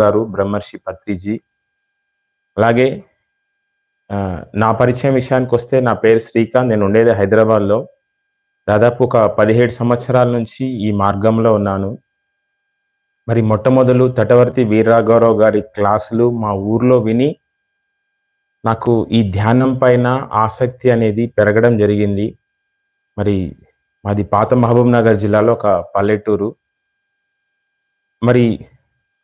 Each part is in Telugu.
గారు బ్రహ్మర్షి పత్రిజీ. అలాగే నా పరిచయం విషయానికి వస్తే నా పేరు శ్రీకాంత్ నేను ఉండేది హైదరాబాద్లో. దాదాపు ఒక పదిహేడు సంవత్సరాల నుంచి ఈ మార్గంలో ఉన్నాను. మరి మొట్టమొదలు తటవర్తి వీరరాఘవరావు గారి క్లాసులు మా ఊర్లో విని నాకు ఈ ధ్యానం పైన ఆసక్తి అనేది పెరగడం జరిగింది. మరి మాది పాత మహబూబ్ నగర్ జిల్లాలో ఒక పల్లెటూరు. మరి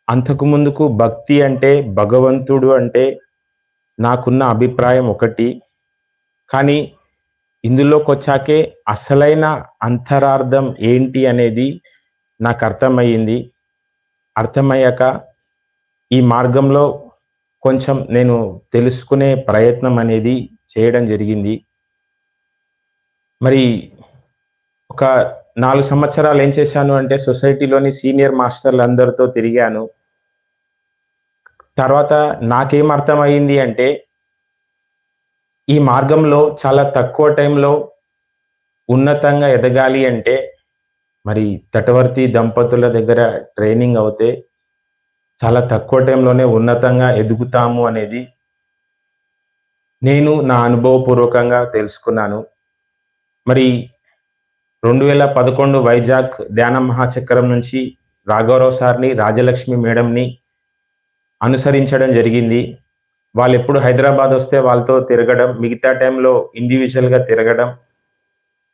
అంతకు ముందుకు భక్తి అంటే భగవంతుడు అంటే నాకున్న అభిప్రాయం ఒకటి. కానీ ఇందులోకి వచ్చాకే అసలైన అంతరార్థం ఏంటి అనేది నాకు అర్థమయ్యింది. అర్థమయ్యాక ఈ మార్గంలో కొంచెం నేను తెలుసుకునే ప్రయత్నం అనేది చేయడం జరిగింది. మరి ఒక నాలుగు సంవత్సరాలు ఏం చేశాను అంటే సొసైటీలోని సీనియర్ మాస్టర్లు అందరితో తిరిగాను. తర్వాత నాకేం అర్థమైంది అంటే ఈ మార్గంలో చాలా తక్కువ టైంలో ఉన్నతంగా ఎదగాలి అంటే మరి తటవర్తి దంపతుల దగ్గర ట్రైనింగ్ అవుతే చాలా తక్కువ టైంలోనే ఉన్నతంగా ఎదుగుతాము అనేది నేను నా అనుభవపూర్వకంగా తెలుసుకున్నాను. మరి రెండు వేల పదకొండు వైజాగ్ ధ్యాన మహాచక్రం నుంచి రాఘవరావు సార్ని రాజలక్ష్మి మేడంని అనుసరించడం జరిగింది. వాళ్ళు ఎప్పుడు హైదరాబాద్ వస్తే వాళ్ళతో తిరగడం మిగతా టైంలో ఇండివిజువల్గా తిరగడం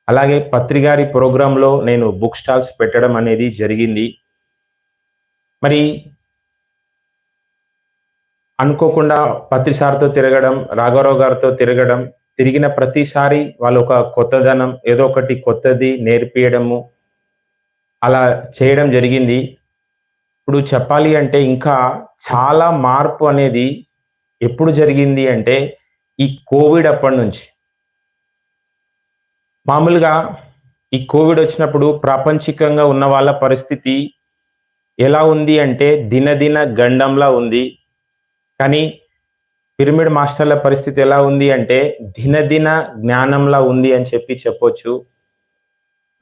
అలాగే పత్రిగారి ప్రోగ్రాంలో నేను బుక్ స్టాల్స్ పెట్టడం అనేది జరిగింది. మరి అనుకోకుండా పత్రి సార్తో తిరగడం రాఘవరావు గారితో తిరగడం తిరిగిన ప్రతిసారి వాళ్ళు ఒక కొత్తదనం ఏదో ఒకటి కొత్తది నేర్పియడము అలా చేయడం జరిగింది. ఇప్పుడు చెప్పాలి అంటే ఇంకా చాలా మార్పు అనేది ఎప్పుడు జరిగింది అంటే ఈ కోవిడ్ అప్పటి నుంచి. మామూలుగా ఈ కోవిడ్ వచ్చినప్పుడు ప్రాపంచికంగా ఉన్న వాళ్ళ పరిస్థితి ఎలా ఉంది అంటే దినదిన గండంలా ఉంది. కానీ పిరమిడ్ మాస్టర్ల పరిస్థితి ఎలా ఉంది అంటే దినదిన జ్ఞానంలా ఉంది అని చెప్పి చెప్పొచ్చు.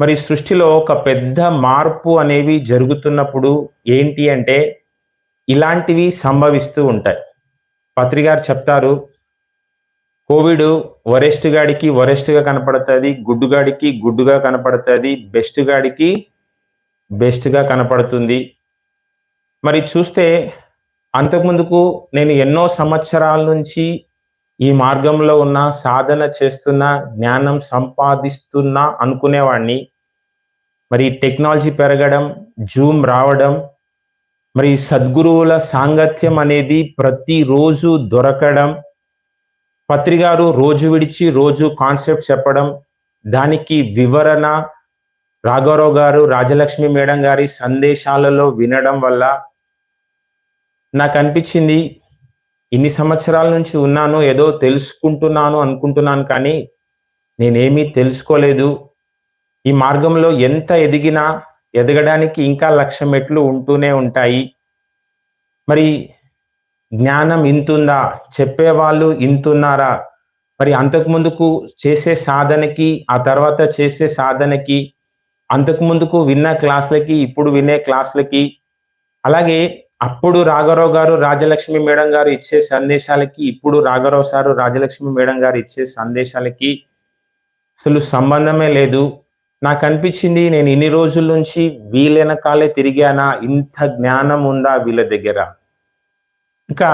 మరి సృష్టిలో ఒక పెద్ద మార్పు అనేవి జరుగుతున్నప్పుడు ఏంటి అంటే ఇలాంటివి సంభవిస్తూ ఉంటాయి. పత్రికారు చెప్తారు కోవిడ్ వరెస్ట్ గాడికి వరెస్ట్గా కనపడుతుంది గుడ్డుగాడికి గుడ్డుగా కనపడుతుంది బెస్ట్ గాడికి బెస్ట్గా కనపడుతుంది. మరి చూస్తే అంతకుముందుకు నేను ఎన్నో సంవత్సరాల నుంచి ఈ మార్గంలో ఉన్న సాధన చేస్తున్న జ్ఞానం సంపాదిస్తున్నా అనుకునేవాడిని. మరి టెక్నాలజీ పెరగడం జూమ్ రావడం మరి సద్గురువుల సాంగత్యం అనేది ప్రతిరోజు దొరకడం పత్రికారు రోజు విడిచి రోజు కాన్సెప్ట్ చెప్పడం దానికి వివరణ రాఘవరావు గారు రాజలక్ష్మి మేడం గారి సందేశాలలో వినడం వల్ల నాకు అనిపించింది ఇన్ని సంవత్సరాల నుంచి ఉన్నాను ఏదో తెలుసుకుంటున్నాను అనుకుంటున్నాను కానీ నేనేమీ తెలుసుకోలేదు. ఈ మార్గంలో ఎంత ఎదిగినా ఎదగడానికి ఇంకా లక్ష మెట్లు ఉంటూనే ఉంటాయి. మరి జ్ఞానం ఇంతుందా? చెప్పేవాళ్ళు ఇంతున్నారా? మరి అంతకు ముందుకు చేసే సాధనకి ఆ తర్వాత చేసే సాధనకి అంతకు ముందుకు విన్న క్లాసులకి ఇప్పుడు వినే క్లాసులకి అలాగే అప్పుడు రాఘరావు గారు రాజలక్ష్మి మేడం గారు ఇచ్చే సందేశాలకి ఇప్పుడు రాఘరావు సారు రాజలక్ష్మి మేడం గారు ఇచ్చే సందేశాలకి అసలు సంబంధమే లేదు. నాకు అనిపించింది నేను ఇన్ని రోజుల నుంచి వీళ్ళెనకాలే తిరిగానా? ఇంత జ్ఞానం ఉందా వీళ్ళ దగ్గర? ఇంకా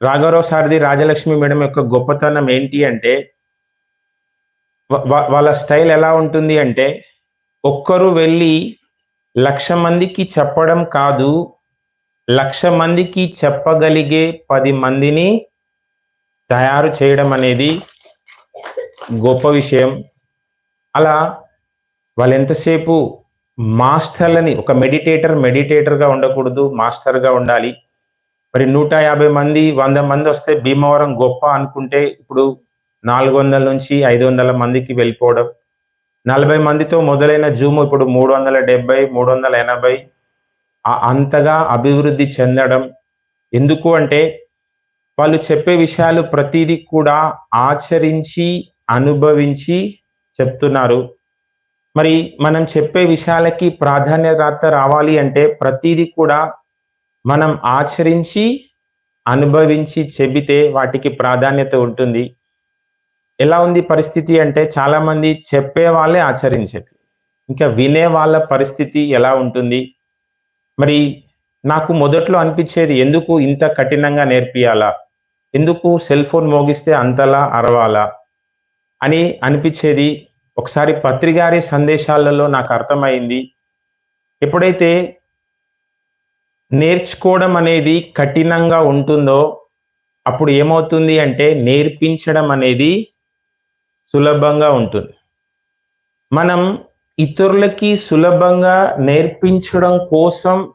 రాఘవరావు సారథి రాజలక్ష్మి మేడం యొక్క గొప్పతనం ఏంటి అంటే వాళ్ళ స్టైల్ ఎలా ఉంటుంది అంటే ఒక్కరు వెళ్ళి లక్ష మందికి చెప్పడం కాదు లక్ష మందికి చెప్పగలిగే పది మందిని తయారు చేయడం అనేది గొప్ప విషయం. అలా వాళ్ళు ఎంతసేపు మాస్టర్లని ఒక మెడిటేటర్ మెడిటేటర్గా ఉండకూడదు మాస్టర్గా ఉండాలి. మరి నూట యాభై మంది వంద మంది వస్తే భీమవరం గొప్ప అనుకుంటే ఇప్పుడు నాలుగు వందల నుంచి ఐదు వందల మందికి వెళ్ళిపోవడం. నలభై మందితో మొదలైన జూమ్ ఇప్పుడు మూడు వందల డెబ్బై మూడు వందల ఎనభై. అంతగా అభివృద్ధి చెందడం ఎందుకు అంటే వాళ్ళు చెప్పే విషయాలు ప్రతిదీ కూడా ఆచరించి అనుభవించి చెప్తున్నారు. మరి మనం చెప్పే విషయాలకి ప్రాధాన్యత రావాలి అంటే ప్రతిదీ కూడా మనం ఆచరించి అనుభవించి చెబితే వాటికి ప్రాధాన్యత ఉంటుంది. ఎలా ఉంది పరిస్థితి అంటే చాలామంది చెప్పే వాళ్ళే ఆచరించేది ఇంకా వినే వాళ్ళ పరిస్థితి ఎలా ఉంటుంది? మరి నాకు మొదట్లో అనిపించేది ఎందుకు ఇంత కఠినంగా నేర్పియాలా? ఎందుకు సెల్ ఫోన్ మోగిస్తే అంతలా అరవాలా? అని అనిపించేది. ఒకసారి పత్రిగారి సందేశాలలో నాకు అర్థమైంది. ఎప్పుడైతే నేర్చుకోవడం అనేది కఠినంగా ఉంటుందో అప్పుడు ఏమవుతుంది అంటే నేర్పించడం అనేది సులభంగా ఉంటుంది. మనం ఇతరులకి సులభంగా నేర్పించడం కోసం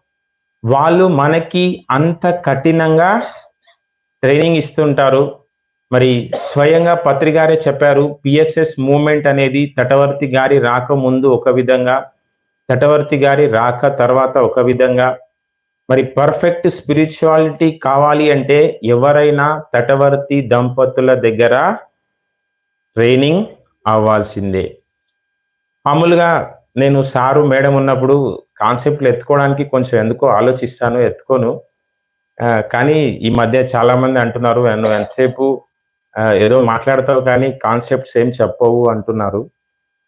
వాళ్ళు మనకి అంత కఠినంగా ట్రైనింగ్ ఇస్తుంటారు. మరి స్వయంగా పత్రికారే చెప్పారు పిఎస్ఎస్ మూమెంట్ అనేది తటవర్తి గారి రాక ముందు ఒక విధంగా తటవర్తి గారి రాక తర్వాత ఒక విధంగా. మరి పర్ఫెక్ట్ స్పిరిచువాలిటీ కావాలి అంటే ఎవరైనా తటవర్తి దంపతుల దగ్గర ట్రైనింగ్ అవ్వాల్సిందే. మామూలుగా నేను సారు మేడం ఉన్నప్పుడు కాన్సెప్ట్లు ఎత్తుకోవడానికి కొంచెం ఎందుకో ఆలోచిస్తాను ఎత్తుకోను. కానీ ఈ మధ్య చాలామంది అంటున్నారు నన్ను ఎంతసేపు ఏదో మాట్లాడతావు కానీ కాన్సెప్ట్స్ ఏం చెప్పవు అంటున్నారు.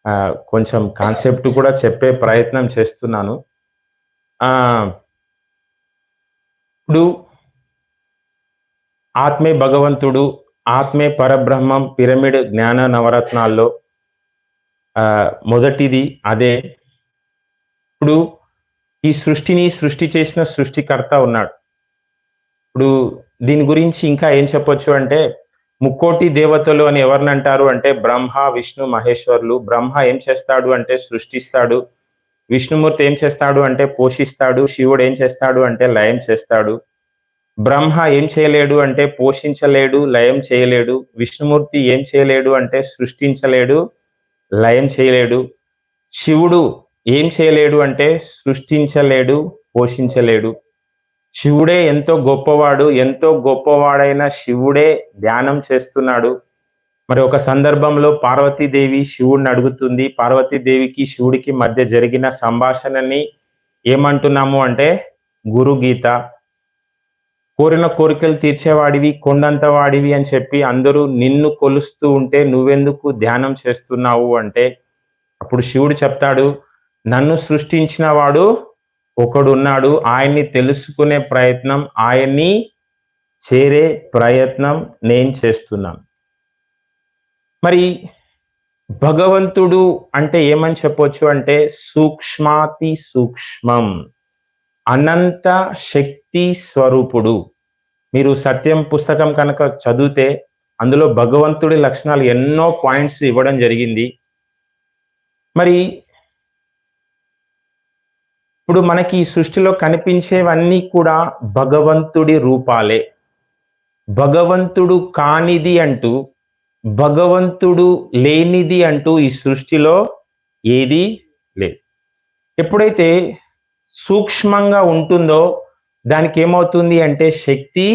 ఆ, కొంచెం కాన్సెప్ట్ కూడా చెప్పే ప్రయత్నం చేస్తున్నాను. ఆ, ఇప్పుడు ఆత్మే భగవంతుడు ఆత్మే పరబ్రహ్మం పిరమిడ్ జ్ఞాన నవరత్నాల్లో ఆ, మొదటిది అదే. ఇప్పుడు ఈ సృష్టిని సృష్టి చేసిన సృష్టికర్త ఉన్నాడు. ఇప్పుడు దీని గురించి ఇంకా ఏం చెప్పొచ్చు అంటే ముక్కోటి దేవతలు అని ఎవరిని అంటారు అంటే బ్రహ్మ విష్ణు మహేశ్వరులు. బ్రహ్మ ఏం చేస్తాడు అంటే సృష్టిస్తాడు. విష్ణుమూర్తి ఏం చేస్తాడు అంటే పోషిస్తాడు. శివుడు ఏం చేస్తాడు అంటే లయం చేస్తాడు. బ్రహ్మ ఏం చేయలేడు అంటే పోషించలేడు లయం చేయలేడు. విష్ణుమూర్తి ఏం చేయలేడు అంటే సృష్టించలేడు లయం చేయలేడు. శివుడు ఏం చేయలేడు అంటే సృష్టించలేడు పోషించలేడు. శివుడే ఎంతో గొప్పవాడు ఎంతో గొప్పవాడైన శివుడే ధ్యానం చేస్తున్నాడు. మరి ఒక సందర్భంలో పార్వతీదేవి శివుడిని అడుగుతుంది పార్వతీదేవికి శివుడికి మధ్య జరిగిన సంభాషణని ఏమంటున్నాము అంటే గురు గీత కోరిన కోరికలు తీర్చేవాడివి కొండంత వాడివి అని చెప్పి అందరూ నిన్ను కొలుస్తూ ఉంటే నువ్వెందుకు ధ్యానం చేస్తున్నావు అంటే అప్పుడు శివుడు చెప్తాడు నన్ను సృష్టించిన వాడు ఒకడున్నాడు. ఆయన్ని తెలుసుకునే ప్రయత్నం ఆయన్ని చేరే ప్రయత్నం నేను చేస్తున్నాను. మరి భగవంతుడు అంటే ఏమని చెప్పొచ్చు అంటే సూక్ష్మాతి సూక్ష్మం అనంత శక్తి స్వరూపుడు. మీరు సత్యం పుస్తకం కనుక చదివితే అందులో భగవంతుడి లక్షణాలు ఎన్నో పాయింట్స్ ఇవ్వడం జరిగింది. మరి ఇప్పుడు మనకి ఈ సృష్టిలో కనిపించేవన్నీ కూడా భగవంతుడి రూపాలే. భగవంతుడు కానిది అంటూ భగవంతుడు లేనిది అంటూ ఈ సృష్టిలో ఏది లేదు. ఎప్పుడైతే సూక్ష్మంగా ఉంటుందో దానికి ఏమవుతుంది అంటే శక్తి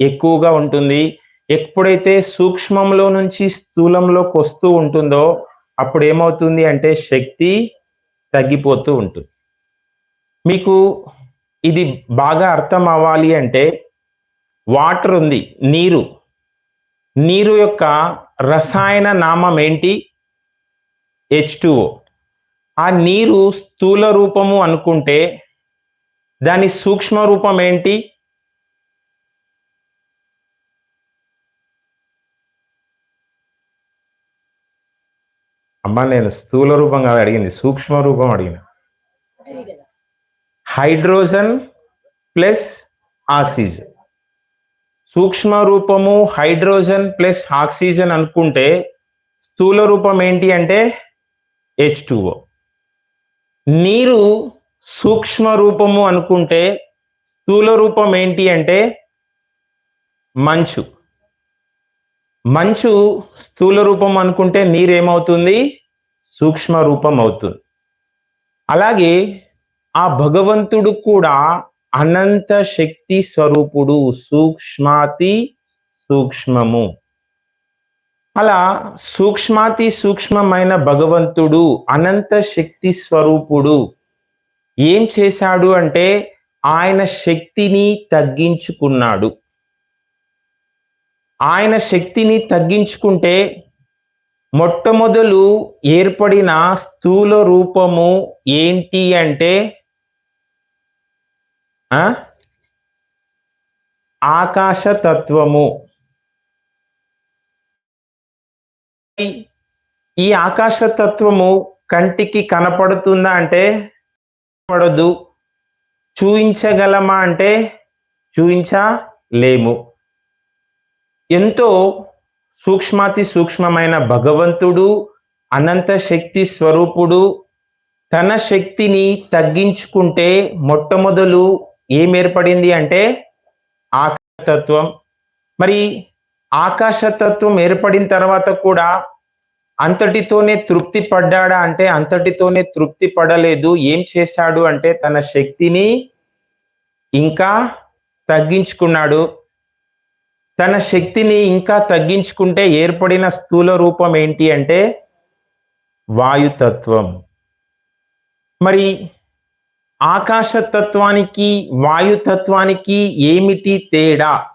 ఎక్కువగా ఉంటుంది. ఎప్పుడైతే సూక్ష్మంలో నుంచి స్థూలంలోకి వస్తూ ఉంటుందో అప్పుడు ఏమవుతుంది అంటే శక్తి తగ్గిపోతూ ఉంటుంది. మీకు ఇది బాగా అర్థం అవ్వాలి అంటే వాటర్ ఉంది నీరు. నీరు యొక్క రసాయన నామం ఏంటి? హెచ్ ఆ నీరు స్థూల రూపము అనుకుంటే దాని సూక్ష్మ రూపం ఏంటి? అమ్మా నేను స్థూల రూపం కాదు అడిగింది. సూక్ష్మ రూపం అడిగిన. Hydrogen plus oxygen. సూక్ష్మ రూపము హైడ్రోజన్ ప్లస్ ఆక్సిజన్ అనుకుంటే స్థూల రూపం ఏంటి అంటే హెచ్ టూఓ నీరు సూక్ష్మ రూపము అనుకుంటే స్థూల రూపం ఏంటి అంటే మంచు. మంచు స్థూల రూపం అనుకుంటే నీరు ఏమవుతుంది సూక్ష్మ రూపం అవుతుంది. అలాగే ఆ భగవంతుడు కూడా అనంత శక్తి స్వరూపుడు సూక్ష్మాతి సూక్ష్మము. అలా సూక్ష్మాతి సూక్ష్మమైన భగవంతుడు అనంత శక్తి స్వరూపుడు ఏం చేశాడు అంటే ఆయన శక్తిని తగ్గించుకున్నాడు. ఆయన శక్తిని తగ్గించుకుంటే మొట్టమొదలు ఏర్పడిన స్థూల రూపము ఏంటి అంటే ఆకాశతత్వము. ఈ- ఆకాశతత్వము కంటికి కనపడుతుందా అంటే పడదు చూయించగలమా అంటే చూయించలేము. ఎంతో సూక్ష్మాతి సూక్ష్మమైన భగవంతుడు అనంత శక్తి స్వరూపుడు తన శక్తిని తగ్గించుకుంటే మొట్టమొదలు ఏం ఏర్పడింది అంటే ఆకాశతత్వం. మరి ఆకాశతత్వం ఏర్పడిన తర్వాత కూడా అంతటితోనే తృప్తి పడ్డాడా అంటే అంతటితోనే తృప్తి పడలేదు ఏం చేశాడు అంటే తన శక్తిని ఇంకా తగ్గించుకున్నాడు. తన శక్తిని ఇంకా తగ్గించుకుంటే ఏర్పడిన స్థూల రూపం ఏంటి అంటే వాయుతత్వం. మరి ఆకాశతత్వానికి వాయుతత్వానికి ఏమిటి తేడా?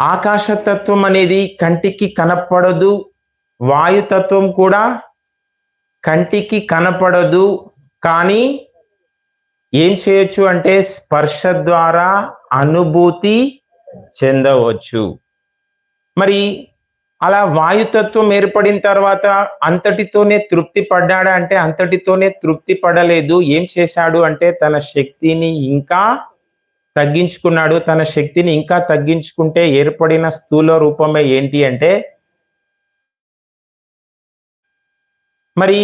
ఆకాశతత్వం అనేది కంటికి కనపడదు వాయుతత్వం కూడా కంటికి కనపడదు. కానీ ఏం చేయొచ్చు అంటే స్పర్శ ద్వారా అనుభూతి చెందవచ్చు. మరి అలా వాయుతత్వం ఏర్పడిన తర్వాత అంతటితోనే తృప్తి పడ్డాడా అంటే అంతటితోనే తృప్తి పడలేదు. ఏం చేశాడు అంటే తన శక్తిని ఇంకా తగ్గించుకున్నాడు. తన శక్తిని ఇంకా తగ్గించుకుంటే ఏర్పడిన స్థూల రూపమే ఏంటి అంటే మరి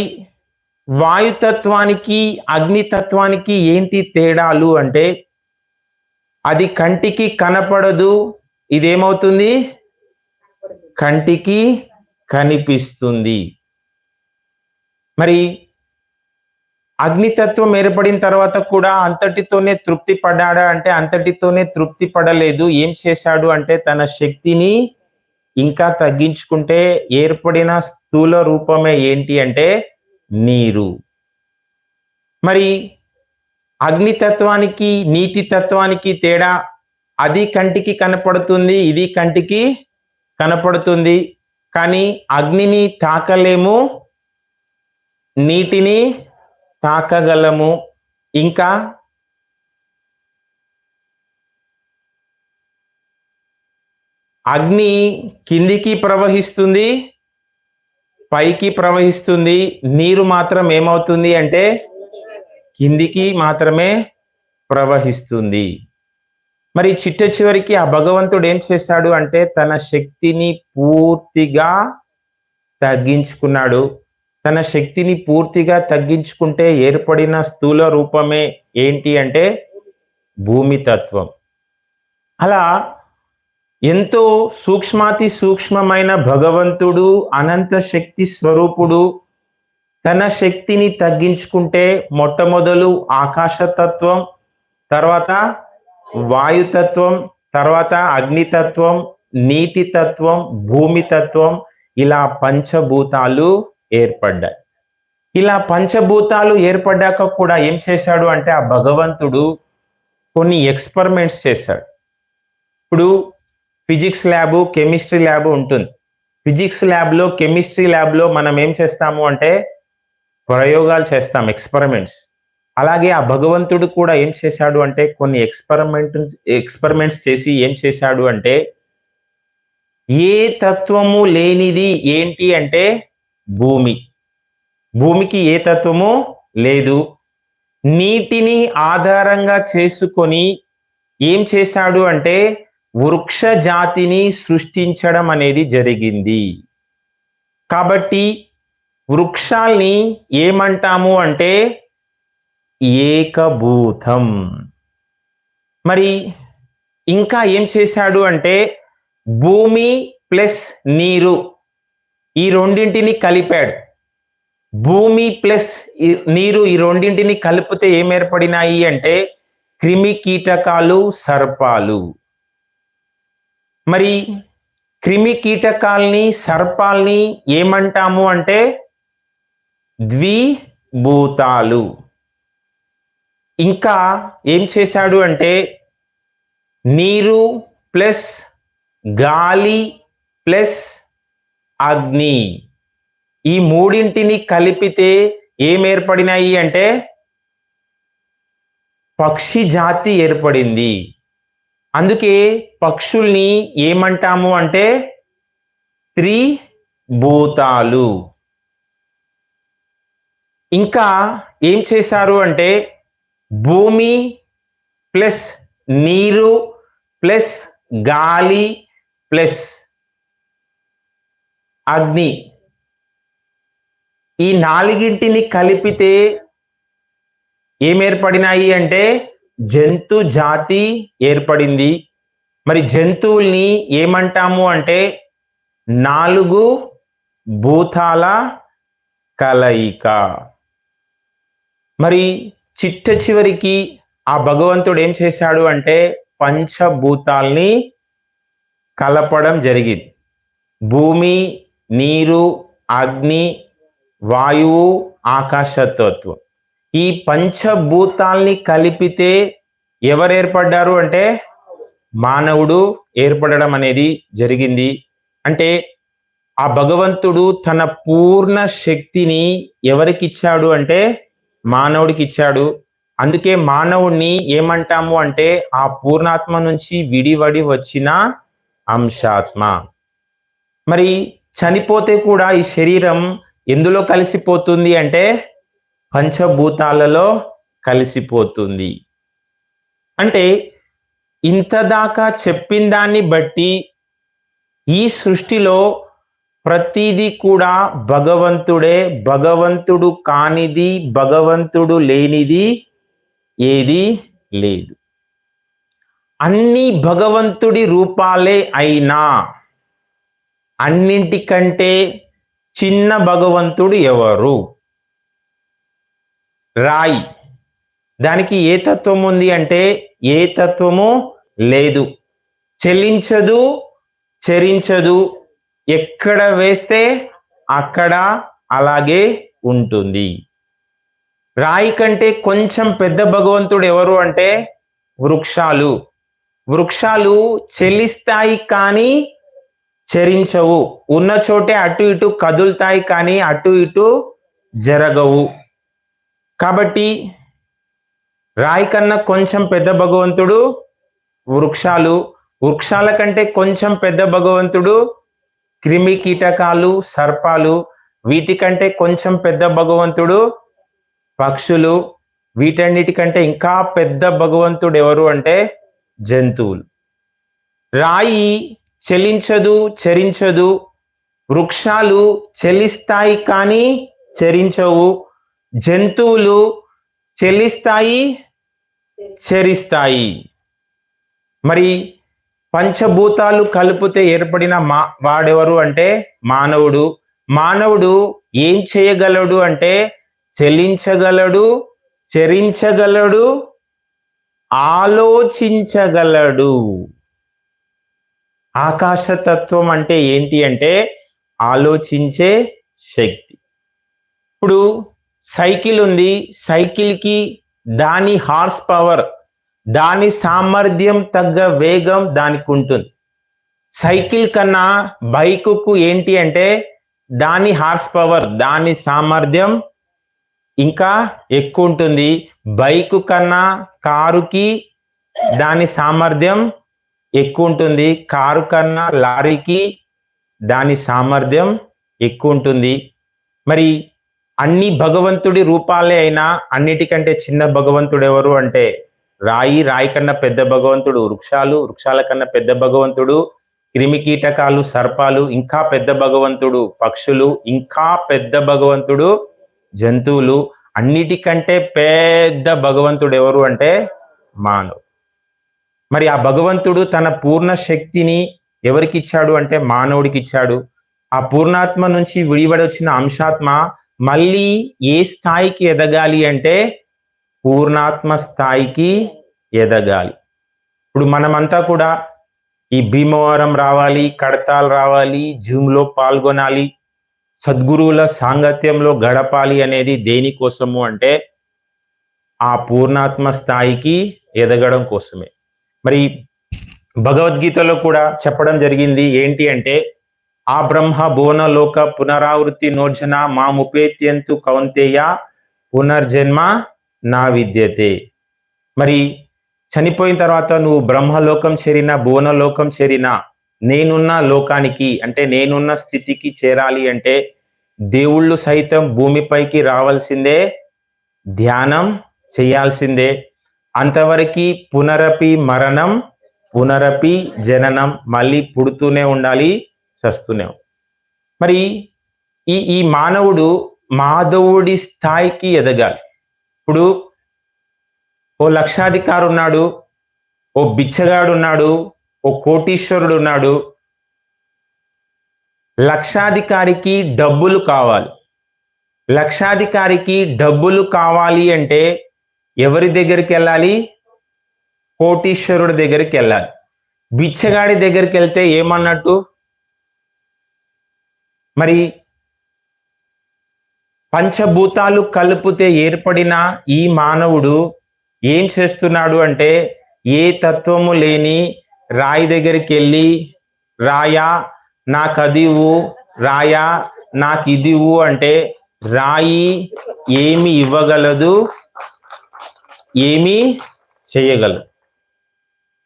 వాయుతత్వానికి అగ్నితత్వానికి ఏంటి తేడాలు అంటే అది కంటికి కనపడదు. ఇదేమవుతుంది? కంటికి కనిపిస్తుంది. మరి అగ్నితత్వం ఏర్పడిన తర్వాత కూడా అంతటితోనే తృప్తి పడ్డాడా అంటే అంతటితోనే తృప్తి పడలేదు. ఏం చేశాడు అంటే తన శక్తిని ఇంకా తగ్గించుకుంటే ఏర్పడిన స్థూల రూపమే ఏంటి అంటే నీరు. మరి అగ్నితత్వానికి నీటి తత్వానికి తేడా అది కంటికి కనపడుతుంది ఇది కంటికి కనపడుతుంది. కానీ అగ్నిని తాకలేము నీటిని తాకగలము. ఇంకా అగ్ని కిందికి ప్రవహిస్తుంది పైకి ప్రవహిస్తుంది. నీరు మాత్రం ఏమవుతుంది అంటే కిందికి మాత్రమే ప్రవహిస్తుంది. మరి చిట్ట చివరికి ఆ భగవంతుడు ఏం చేశాడు అంటే తన శక్తిని పూర్తిగా తగ్గించుకున్నాడు. తన శక్తిని పూర్తిగా తగ్గించుకుంటే ఏర్పడిన స్థూల రూపమే ఏంటి అంటే భూమి తత్వం. అలా ఎంతో సూక్ష్మాతి సూక్ష్మమైన భగవంతుడు అనంత శక్తి స్వరూపుడు తన శక్తిని తగ్గించుకుంటే మొట్టమొదలు ఆకాశతత్వం తర్వాత వాయుతత్వం తర్వాత అగ్నితత్వం నీటి తత్వం భూమి తత్వం ఇలా పంచభూతాలు ఏర్పడ్డాయి. ఇలా పంచభూతాలు ఏర్పడ్డాక కూడా ఏం చేశాడు అంటే ఆ భగవంతుడు కొన్ని ఎక్స్పెరిమెంట్స్ చేశాడు. ఇప్పుడు ఫిజిక్స్ ల్యాబ్ కెమిస్ట్రీ ల్యాబ్ ఉంటుంది. ఫిజిక్స్ ల్యాబ్లో కెమిస్ట్రీ ల్యాబ్లో మనం ఏం చేస్తాము అంటే ప్రయోగాలు చేస్తాం ఎక్స్పెరిమెంట్స్. అలాగే ఆ భగవంతుడు కూడా ఏం చేశాడు అంటే కొన్ని ఎక్స్పెరిమెంట్ ఎక్స్పెరిమెంట్స్ చేసి ఏం చేశాడు అంటే ఏ తత్వము లేనిది ఏంటి అంటే భూమి. భూమికి ఏ తత్వము లేదు. నీటిని ఆధారంగా చేసుకొని ఏం చేశాడు అంటే వృక్ష జాతిని సృష్టించడం అనేది జరిగింది. కాబట్టి వృక్షాల్ని ఏమంటాము అంటే ఏకభూతం. మరి ఇంకా ఏం చేశాడు అంటే భూమి ప్లస్ నీరు ఈ రెండింటిని కలిపాడు. భూమి ప్లస్ నీరు ఈ రెండింటిని కలిపితే ఏం ఏర్పడినాయి అంటే క్రిమి కీటకాలు సర్పాలు. మరి క్రిమి కీటకాల్ని సర్పాల్ని ఏమంటాము అంటే ద్విభూతాలు. ఇంకా ఏం చేశాడు అంటే నీరు ప్లస్ గాలి ప్లస్ అగ్ని ఈ మూడింటిని కలిపితే ఏం ఏర్పడినాయి అంటే పక్షి జాతి ఏర్పడింది. అందుకే పక్షుల్ని ఏమంటాము అంటే త్రిభూతాలు. ఇంకా ఏం చేశారు అంటే భూమి ప్లస్ నీరు ప్లస్ గాలి ప్లస్ అగ్ని. ఈ నాలుగింటిని కలిపితే ఏం ఏర్పడినాయి అంటే జంతు జాతి ఏర్పడింది. మరి జంతువుల్ని ఏమంటాము అంటే నాలుగు భూతాల కలయిక. మరి చిట్ట చివరికి ఆ భగవంతుడు ఏం చేశాడు అంటే పంచభూతాల్ని కలపడం జరిగింది. భూమి నీరు అగ్ని వాయువు ఆకాశతత్వం. ఈ పంచభూతాల్ని కలిపితే ఎవరు ఏర్పడ్డారు అంటే మానవుడు ఏర్పడడం అనేది జరిగింది. అంటే ఆ భగవంతుడు తన పూర్ణ శక్తిని ఎవరికిచ్చాడు అంటే మానవుడికి ఇచ్చాడు. అందుకే మానవుణ్ణి ఏమంటాము అంటే ఆ పూర్ణాత్మ నుంచి విడివడి వచ్చిన అంశాత్మ. మరి చనిపోతే కూడా ఈ శరీరం ఎందులో కలిసిపోతుంది అంటే పంచభూతాలలో కలిసిపోతుంది. అంటే ఇంతదాకా చెప్పిన దాన్ని బట్టి ఈ సృష్టిలో ప్రతిదీ కూడా భగవంతుడే భగవంతుడు కానిది భగవంతుడు లేనిది ఏది లేదు. అన్ని భగవంతుడి రూపాలే అయినా అన్నింటికంటే చిన్న భగవంతుడు ఎవరు? రాయి. దానికి ఏ తత్వం ఉంది అంటే ఏ తత్వము లేదు. చెల్లించదు చరించదు ఎక్కడ వేస్తే అక్కడ అలాగే ఉంటుంది. రాయి కంటే కొంచెం పెద్ద భగవంతుడు ఎవరు అంటే వృక్షాలు. వృక్షాలు చెల్లిస్తాయి కానీ చరించవు. ఉన్న చోటే అటు ఇటు కదులుతాయి కానీ అటు ఇటు జరగవు. కాబట్టి రాయి కన్నా కొంచెం పెద్ద భగవంతుడు వృక్షాలు. వృక్షాల కంటే కొంచెం పెద్ద భగవంతుడు క్రిమి కీటకాలు సర్పాలు వీటికంటే కొంచెం పెద్ద భగవంతుడు పక్షులు వీటన్నిటికంటే ఇంకా పెద్ద భగవంతుడు ఎవరు అంటే జంతువులు. రాయి చెలించదు చరించదు. వృక్షాలు చెలిస్తాయి కానీ చరించవు. జంతువులు చెలిస్తాయి చరిస్తాయి. మరి పంచభూతాలు కలిపితే ఏర్పడిన మా వాడెవరు అంటే? మానవుడు. మానవుడు ఏం చేయగలడు అంటే? చెల్లించగలడు చరించగలడు ఆలోచించగలడు. ఆకాశతత్వం అంటే ఏంటి అంటే? ఆలోచించే శక్తి. ఇప్పుడు సైకిల్ ఉంది. సైకిల్కి దాని హార్స్ పవర్ దాని సామర్థ్యం తగ్గ వేగం దానికి ఉంటుంది. సైకిల్ కన్నా బైకుకు ఏంటి అంటే దాని హార్స్ పవర్ దాని సామర్థ్యం ఇంకా ఎక్కువ ఉంటుంది. బైకు కన్నా కారుకి దాని సామర్థ్యం ఎక్కువ ఉంటుంది. కారు కన్నా లారీకి దాని సామర్థ్యం ఎక్కువ ఉంటుంది. మరి అన్ని భగవంతుడి రూపాలే అయినా అన్నిటికంటే చిన్న భగవంతుడు ఎవరు అంటే రాయి రాయి కన్నా పెద్ద భగవంతుడు వృక్షాలు వృక్షాల కన్నా పెద్ద భగవంతుడు క్రిమి కీటకాలు సర్పాలు ఇంకా పెద్ద భగవంతుడు పక్షులు ఇంకా పెద్ద భగవంతుడు జంతువులు అన్నిటికంటే పెద్ద భగవంతుడు ఎవరు అంటే మానవుడు. మరి ఆ భగవంతుడు తన పూర్ణ శక్తిని ఎవరికి ఇచ్చాడు అంటే మానవుడికి ఇచ్చాడు ఆ పూర్ణాత్మ నుంచి విడివడొచ్చిన అంశాత్మ మళ్ళీ ఏ స్థాయికి ఎదగాలి అంటే పూర్ణాత్మ స్థాయికి ఎదగాలి. ఇప్పుడు మనమంతా కూడా ఈ భీమవరం రావాలి కడతాలు రావాలి జూమ్లో పాల్గొనాలి సద్గురువుల సాంగత్యంలో గడపాలి అనేది దేనికోసము అంటే ఆ పూర్ణాత్మ స్థాయికి ఎదగడం కోసమే. మరి భగవద్గీతలో కూడా చెప్పడం జరిగింది ఏంటి అంటే ఆ బ్రహ్మ భువన లోక పునరావృత్తి నోర్జన మా ముపేత్యంతు కౌంతేయ పునర్జన్మ నా విద్యతే. మరి చనిపోయిన తర్వాత నువ్వు బ్రహ్మలోకం చేరినా భువనలోకం చేరినా నేనున్న లోకానికి అంటే నేనున్న స్థితికి చేరాలి అంటే దేవుళ్ళు సైతం భూమిపైకి రావాల్సిందే ధ్యానం చేయాల్సిందే. అంతవరకు పునరపి మరణం పునరపి జననం మళ్ళీ పుడుతూనే ఉండాలి చస్తూనే మరి ఈ ఈ మానవుడు మాధవుడి స్థాయికి ఎదగాలి. ఇప్పుడు ఓ లక్షాధికారు ఉన్నాడు ఓ బిచ్చగాడు ఉన్నాడు ఓ కోటీశ్వరుడు ఉన్నాడు లక్షాధికారికి డబ్బులు కావాలి. లక్షాధికారికి డబ్బులు కావాలి అంటే ఎవరి దగ్గరికి వెళ్ళాలి? కోటీశ్వరుడి దగ్గరికి వెళ్ళాలి. బిచ్చగాడి దగ్గరికి వెళ్తే ఏమన్నట్టు? మరి పంచభూతాలు కలిపితే ఏర్పడిన ఈ మానవుడు ఏం చేస్తున్నాడు అంటే ఏ తత్వము లేని రాయి దగ్గరికి వెళ్ళి రాయా నాకు అదివు రాయా నాకు ఇదివు అంటే రాయి ఏమి ఇవ్వగలదు ఏమి చేయగలదు.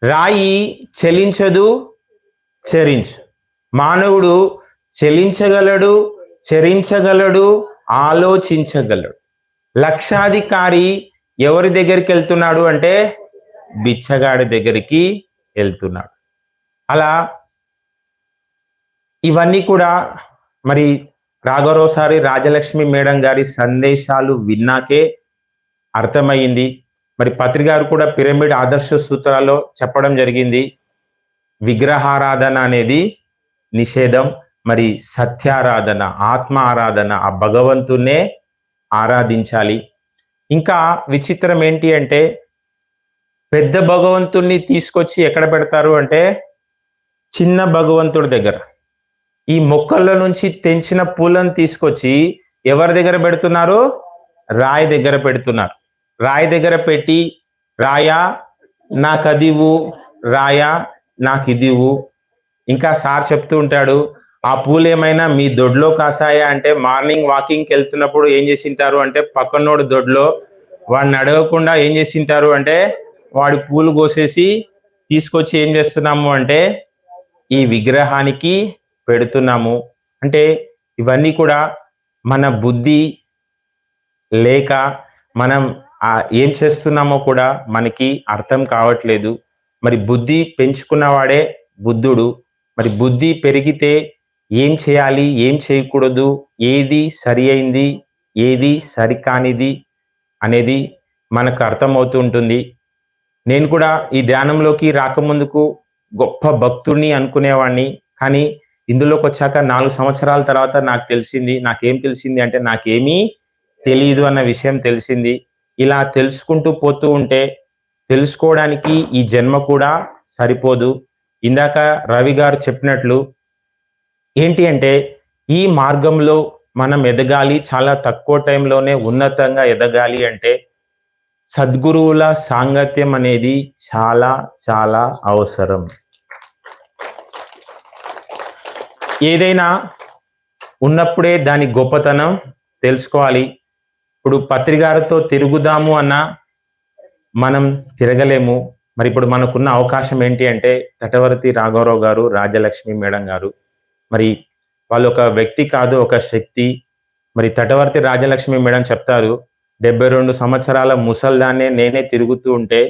రాయి చెలించదు చరించు. మానవుడు చెలించగలడు చరించగలడు ఆలోచించగలడు. లక్షాధికారి ఎవరి దగ్గరికి వెళ్తున్నాడు అంటే బిచ్చగాడి దగ్గరికి వెళ్తున్నాడు. అలా ఇవన్నీ కూడా మరి రాఘవరావుసారి రాజలక్ష్మి మేడం గారి సందేశాలు విన్నాకే అర్థమైంది మరి పత్రి గారు కూడా పిరమిడ్ ఆదర్శ సూత్రాల్లో చెప్పడం జరిగింది. విగ్రహారాధన అనేది నిషేధం. మరి సత్యారాధన ఆత్మ ఆరాధన ఆ భగవంతునే ఆరాధించాలి. ఇంకా విచిత్రం ఏంటి అంటే పెద్ద భగవంతుణ్ణి తీసుకొచ్చి ఎక్కడ పెడతారు అంటే చిన్న భగవంతుడి దగ్గర. ఈ మొక్కల నుంచి తెంచిన పూలను తీసుకొచ్చి ఎవరి దగ్గర పెడుతున్నారు? రాయి దగ్గర పెడుతున్నారు. రాయి దగ్గర పెట్టి రాయా నాకు అదివు రాయా నాకు ఇదివు ఇంకా సార్ చెప్తూ ఉంటాడు ఆ పూలు ఏమైనా మీ దొడ్లో కాసాయా అంటే మార్నింగ్ వాకింగ్కి వెళ్తున్నప్పుడు ఏం చేసింటారు అంటే పక్కనోడు దొడ్లో వాడిని అడగకుండా ఏం చేసింటారు అంటే వాడి పూలు కోసేసి తీసుకొచ్చి ఏం చేస్తున్నాము అంటే ఈ విగ్రహానికి పెడుతున్నాము. అంటే ఇవన్నీ కూడా మన బుద్ధి లేక మనం ఆ ఏం చేస్తున్నామో కూడా మనకి అర్థం కావట్లేదు. మరి బుద్ధి పెంచుకున్నవాడే బుద్ధుడు. మరి బుద్ధి పెరిగితే ఏం చేయాలి ఏం చేయకూడదు ఏది సరి అయింది ఏది సరికానిది అనేది మనకు అర్థమవుతూ ఉంటుంది. నేను కూడా ఈ ధ్యానంలోకి రాకముందుకు గొప్ప భక్తుడిని అనుకునేవాడిని కానీ ఇందులోకి వచ్చాక నాలుగు సంవత్సరాల తర్వాత నాకు తెలిసింది నాకేం తెలిసింది అంటే నాకేమీ తెలియదు అన్న విషయం తెలిసింది. ఇలా తెలుసుకుంటూ పోతూ ఉంటే తెలుసుకోవడానికి ఈ జన్మ కూడా సరిపోదు. ఇందాక రవి గారు చెప్పినట్లు ఏంటి అంటే ఈ మార్గంలో మనం ఎదగాలి చాలా తక్కువ టైంలోనే ఉన్నతంగా ఎదగాలి అంటే సద్గురువుల సాంగత్యం అనేది చాలా చాలా అవసరం. ఏదైనా ఉన్నప్పుడే దాని గొప్పతనం తెలుసుకోవాలి. ఇప్పుడు పత్రికారతో తిరుగుదాము అన్న మనం తిరగలేము. మరి ఇప్పుడు మనకున్న అవకాశం ఏంటి అంటే తటవర్తి రాఘవరావు గారు రాజలక్ష్మి మేడం గారు మరి వాళ్ళు ఒక వ్యక్తి కాదు ఒక శక్తి. మరి తటవర్తి రాజలక్ష్మి మేడం చెప్తారు డెబ్బై రెండు సంవత్సరాల ముసల్దాన్నే నేనే తిరుగుతూ ఉంటే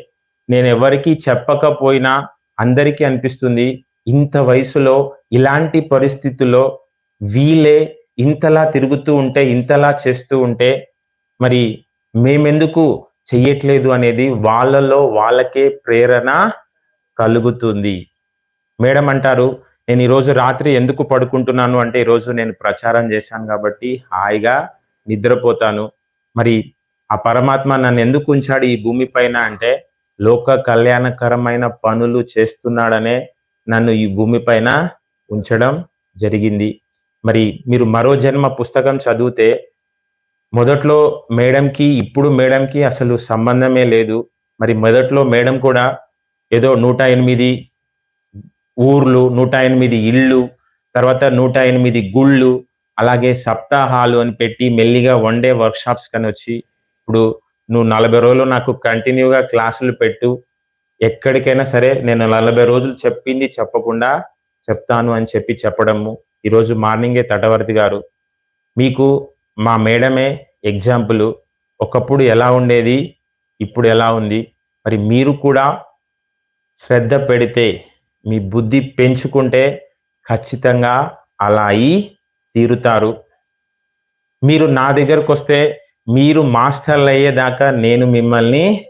నేను ఎవరికీ చెప్పకపోయినా అందరికీ అనిపిస్తుంది ఇంత వయసులో ఇలాంటి పరిస్థితుల్లో వీలే ఇంతలా తిరుగుతూ ఉంటే ఇంతలా చేస్తూ ఉంటే మరి మేమెందుకు చెయ్యట్లేదు అనేది వాళ్ళలో వాళ్ళకే ప్రేరణ కలుగుతుంది. మేడం అంటారు నేను ఈరోజు రాత్రి ఎందుకు పడుకుంటున్నాను అంటే ఈరోజు నేను ప్రచారం చేశాను కాబట్టి హాయిగా నిద్రపోతాను. మరి ఆ పరమాత్మ నన్ను ఎందుకు ఉంచాడు ఈ భూమి పైన అంటే లోక కళ్యాణకరమైన పనులు చేస్తున్నాడనే నన్ను ఈ భూమి పైన ఉంచడం జరిగింది. మరి మీరు మరో జన్మ పుస్తకం చదివితే మొదట్లో మేడంకి ఇప్పుడు మేడంకి అసలు సంబంధమే లేదు. మరి మొదట్లో మేడం కూడా ఏదో నూట ఎనిమిది ఊర్లు నూట ఎనిమిది ఇళ్ళు తర్వాత నూట ఎనిమిది గుళ్ళు అలాగే సప్తాహాలు అని పెట్టి మెల్లిగా వన్ డే వర్క్షాప్స్ కానీ వచ్చి ఇప్పుడు నువ్వు నలభై రోజులు నాకు కంటిన్యూగా క్లాసులు పెట్టు ఎక్కడికైనా సరే నేను నలభై రోజులు చెప్పింది చెప్పకుండా చెప్తాను అని చెప్పి చెప్పడము. ఈరోజు మార్నింగే తటవర్తి గారు మీకు మా మేడమే ఎగ్జాంపుల్ ఒకప్పుడు ఎలా ఉండేది ఇప్పుడు ఎలా ఉంది? మరి మీరు కూడా శ్రద్ధ పెడితే మీ బుద్ధి పెంచుకుంటే ఖచ్చితంగా అలా అయి తీరుతారు. మీరు నా దగ్గరకు వస్తే మీరు మాస్టర్లు అయ్యేదాకా నేను మిమ్మల్ని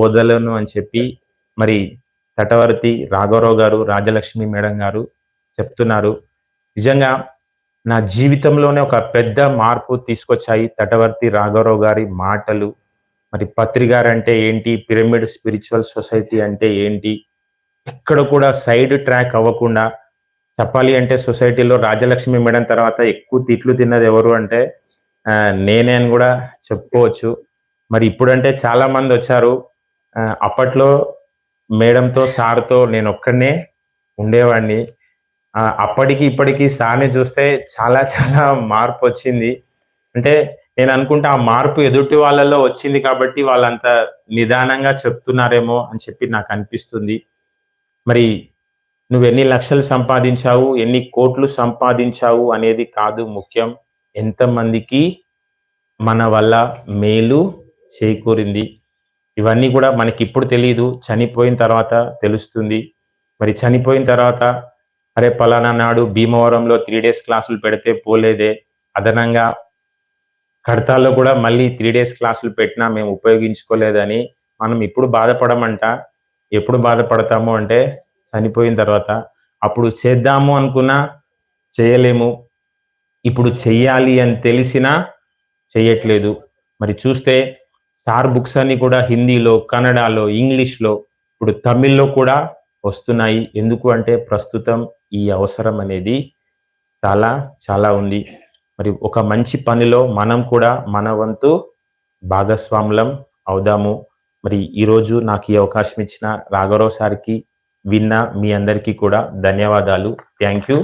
వదలను అని చెప్పి మరి తటవర్తి రాఘవరావు గారు రాజలక్ష్మి మేడం గారు చెప్తున్నారు. నిజంగా నా జీవితంలోనే ఒక పెద్ద మార్పు తీసుకొచ్చాయి తటవర్తి రాఘవరావు గారి మాటలు. మరి పత్రిగారు అంటే ఏంటి? పిరమిడ్ స్పిరిచువల్ సొసైటీ అంటే ఏంటి? ఎక్కడ కూడా సైడ్ ట్రాక్ అవ్వకుండా చెప్పాలి అంటే సొసైటీలో రాజలక్ష్మి మేడం తర్వాత ఎక్కువ తిట్లు తిన్నది ఎవరు అంటే నేనే అని కూడా చెప్పుకోవచ్చు. మరి ఇప్పుడంటే చాలా మంది వచ్చారు. అప్పట్లో మేడంతో సార్తో నేను ఒక్కడనే ఉండేవాడిని. అప్పటికి ఇప్పటికి సార్ని చూస్తే చాలా చాలా మార్పు వచ్చింది. అంటే నేను అనుకుంటా ఆ మార్పు ఎదుటి వాళ్ళలో వచ్చింది కాబట్టి వాళ్ళంత నిదానంగా చెప్తున్నారేమో అని చెప్పి నాకు అనిపిస్తుంది. మరి నువ్వు ఎన్ని లక్షలు సంపాదించావు ఎన్ని కోట్లు సంపాదించావు అనేది కాదు ముఖ్యం. ఎంతమందికి మన వల్ల మేలు చేకూరింది. ఇవన్నీ కూడా మనకి ఇప్పుడు తెలియదు చనిపోయిన తర్వాత తెలుస్తుంది. మరి చనిపోయిన తర్వాత అరే పలానా నాడు భీమవరంలో త్రీ డేస్ క్లాసులు పెడితే పోలేదే. అదనంగా కడతాల్లో కూడా మళ్ళీ త్రీ డేస్ క్లాసులు పెట్టినా మేము ఉపయోగించుకోలేదని మనం ఇప్పుడు బాధపడమంట. ఎప్పుడు బాధపడతాము అంటే చనిపోయిన తర్వాత అప్పుడు చేద్దాము అనుకున్నా చేయలేము. ఇప్పుడు చెయ్యాలి అని తెలిసినా చేయట్లేదు మరి చూస్తే సార్ బుక్స్ అన్ని కూడా హిందీలో కన్నడలో ఇంగ్లీష్లో ఇప్పుడు తమిళ్ళో కూడా వస్తున్నాయి. ఎందుకు అంటే ప్రస్తుతం ఈ అవసరం అనేది చాలా చాలా ఉంది. మరి ఒక మంచి పనిలో మనం కూడా మన వంతు భాగస్వాములం అవుదాము. మరి ఈరోజు నాకు ఈ అవకాశం ఇచ్చిన రాఘవరావు సార్కి విన్న మీ అందరికీ కూడా ధన్యవాదాలు. Thank you